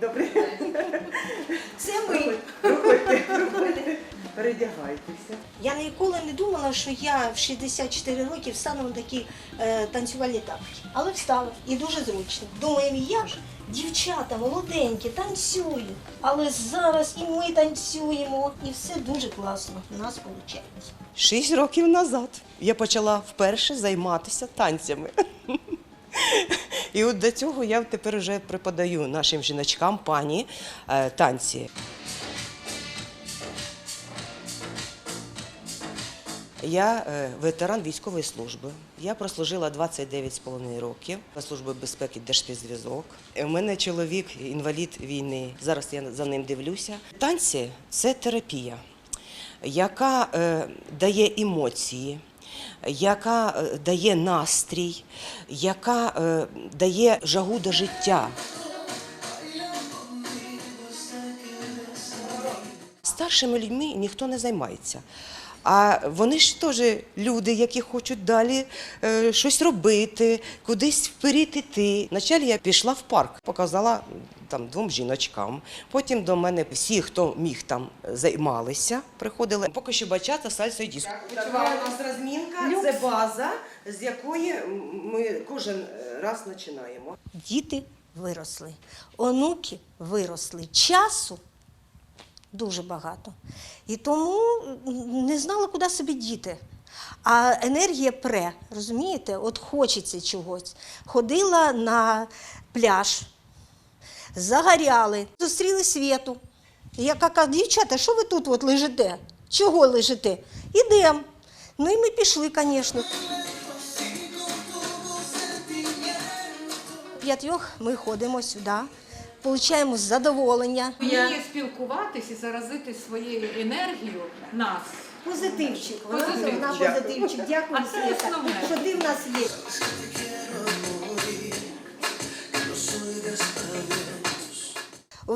Добрий день. Це ми. Проходьте, проходьте. Передягайтеся. Я ніколи не думала, що я в 64 роки встану на такі е, танцювальні тапки. Але встала і дуже зручно. Думаю, як дівчата молоденькі танцюють. Але зараз і ми танцюємо, і все дуже класно. У нас виходить. Шість років назад я почала вперше займатися танцями. І от до цього я тепер вже преподаю нашим жіночкам пані е, танці. Я е, ветеран військової служби. Я прослужила 29,5 років на службі безпеки Держспецзв'язок. У мене чоловік інвалід війни. Зараз я за ним дивлюся. Танці це терапія, яка е, дає емоції, яка е, дає настрій, яка е, дає жагу до життя. Старшими людьми ніхто не займається. А вони ж теж люди, які хочуть далі е, щось робити, кудись вперед іти. Вначалі я пішла в парк, показала там двом жіночкам. Потім до мене всі, хто міг там займалися, приходили. Поки що бачата, сальса і диско. Така у нас розмінка, це база, з якої ми кожен раз починаємо. Діти виросли, онуки виросли. Часу дуже багато. І тому не знала, куди собі діти. А енергія пре, розумієте? От хочеться чогось. Ходила на пляж, загоряли, зустріли світу. Я кажу, дівчата, що ви тут от лежите? Чого лежите? Ідемо. Ну і ми пішли, звісно. П'ятьох ми ходимо сюди, отримуємо задоволення. Вміє спілкуватись і заразити своєю енергією нас. Позитивчик, вона, Позитивчик. позитивчик. Дякую, А це що ти в нас є.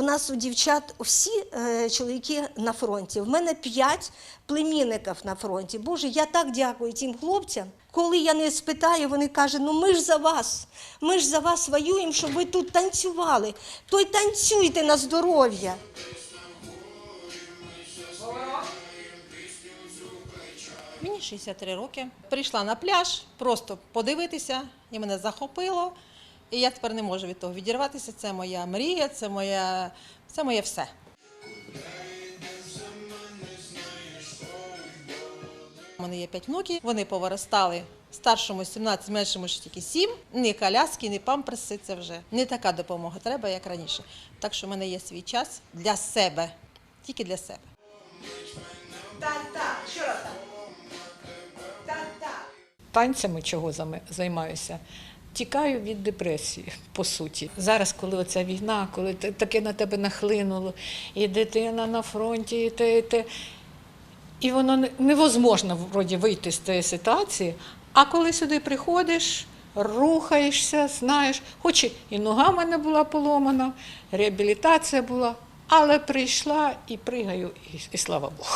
Нас у дівчат всі е, чоловіки на фронті. В мене п'ять племінників на фронті. Боже, я так дякую тим хлопцям. Коли я не спитаю, вони кажуть, ну ми ж за вас, ми ж за вас воюємо, щоб ви тут танцювали. То й танцюйте на здоров'я. Мені 63 роки. Прийшла на пляж, просто подивитися, і мене захопило. І я тепер не можу від того відірватися. Це моя мрія, це моя, це моє все. У мене є п'ять внуків, вони повиростали. Старшому 17, меншому ще тільки 7. Ні коляски, ні памперси, це вже не така допомога треба, як раніше. Так що в мене є свій час для себе, тільки для себе. танцями чого займаюся. Тікаю від депресії, по суті. Зараз, коли оця війна, коли таке на тебе нахлинуло, і дитина на фронті, і те, і те. І воно невозможно вроді вийти з цієї ситуації. А коли сюди приходиш, рухаєшся, знаєш, хоч і- нога в мене була поломана, реабілітація була, але прийшла і пригаю, і, і слава Богу.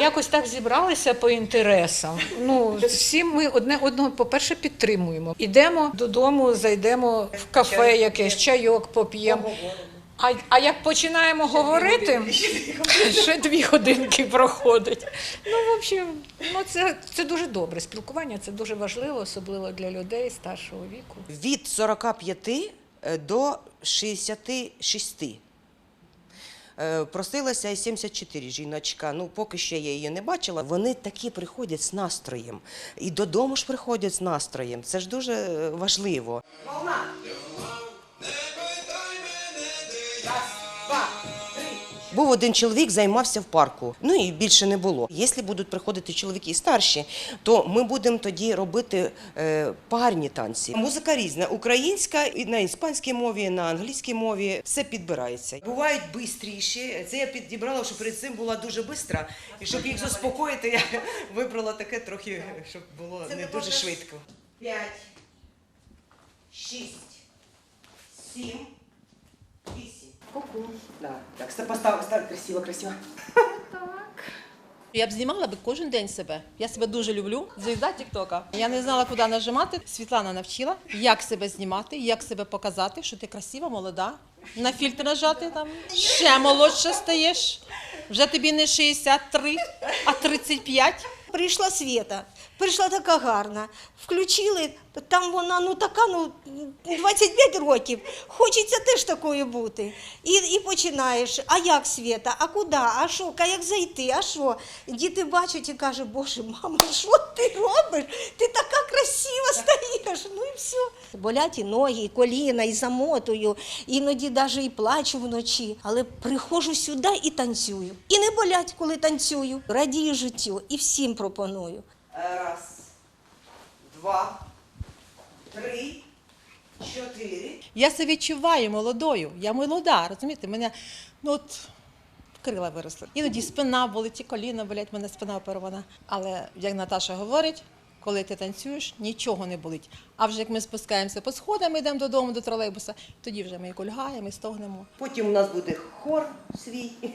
Якось так зібралися по інтересам. Ну, всі ми одне одного, по-перше, підтримуємо. Ідемо додому, зайдемо в кафе якесь, чайок поп'ємо. А, а як починаємо говорити, ще дві годинки проходить. Ну, в общем, ну це, це дуже добре. Спілкування це дуже важливо, особливо для людей старшого віку. Від 45 е, до 66. Е, Просилася і 74 жіночка. Ну, поки ще я її не бачила. Вони такі приходять з настроєм. І додому ж приходять з настроєм. Це ж дуже е, важливо. Був один чоловік, займався в парку. Ну і більше не було. Якщо будуть приходити чоловіки старші, то ми будемо тоді робити е, парні танці. Музика різна: українська і на іспанській мові, на англійській мові все підбирається. Бувають бистріші. Це я підібрала, що перед цим була дуже бистра. І щоб їх заспокоїти, я вибрала таке трохи, щоб було не дуже швидко. П'ять, шість, сім, вісім. Ку-ку. Да, так, ста- постав, став красиво, красиво. Так. Я б знімала би кожен день себе. Я себе дуже люблю. Звізда Тіктока. Я не знала, куди нажимати. Світлана навчила, як себе знімати, як себе показати, що ти красива, молода. На фільтр нажати там ще молодше стаєш. Вже тобі не 63, а 35. Прийшла Свята, прийшла така гарна. Включили, там вона ну така, ну 25 років. Хочеться теж такою бути. І, і починаєш. А як Свята? А куди? А що? А як зайти? А що? Діти бачать і кажуть, Боже, мама, що ти робиш? Ти така красива стаєш. Ну і все. Болять і ноги, і коліна, і замотую, іноді навіть і плачу вночі. Але приходжу сюди і танцюю. І не болять, коли танцюю. Радію життю і всім пропоную. Раз, два, три, чотири. Я себе відчуваю молодою. Я молода, розумієте? Мене ну от крила виросли. Іноді спина болить, і коліна болять, мене спина оперована. Але як Наташа говорить, коли ти танцюєш, нічого не болить. А вже як ми спускаємося по сходам, йдемо додому до тролейбуса, тоді вже ми і кульгаємо, і стогнемо. Потім у нас буде хор свій.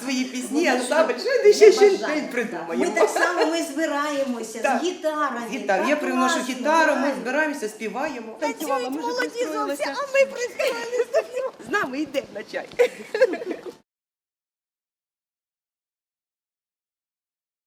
Свої пісні, ансамбль. Що ще щось придумаємо. Ми так само ми збираємося з гітарами. Я приношу гітару, ми збираємося, співаємо. Танцюють молоді зовсім, а ми приспіваємо. З нами йдемо на чай.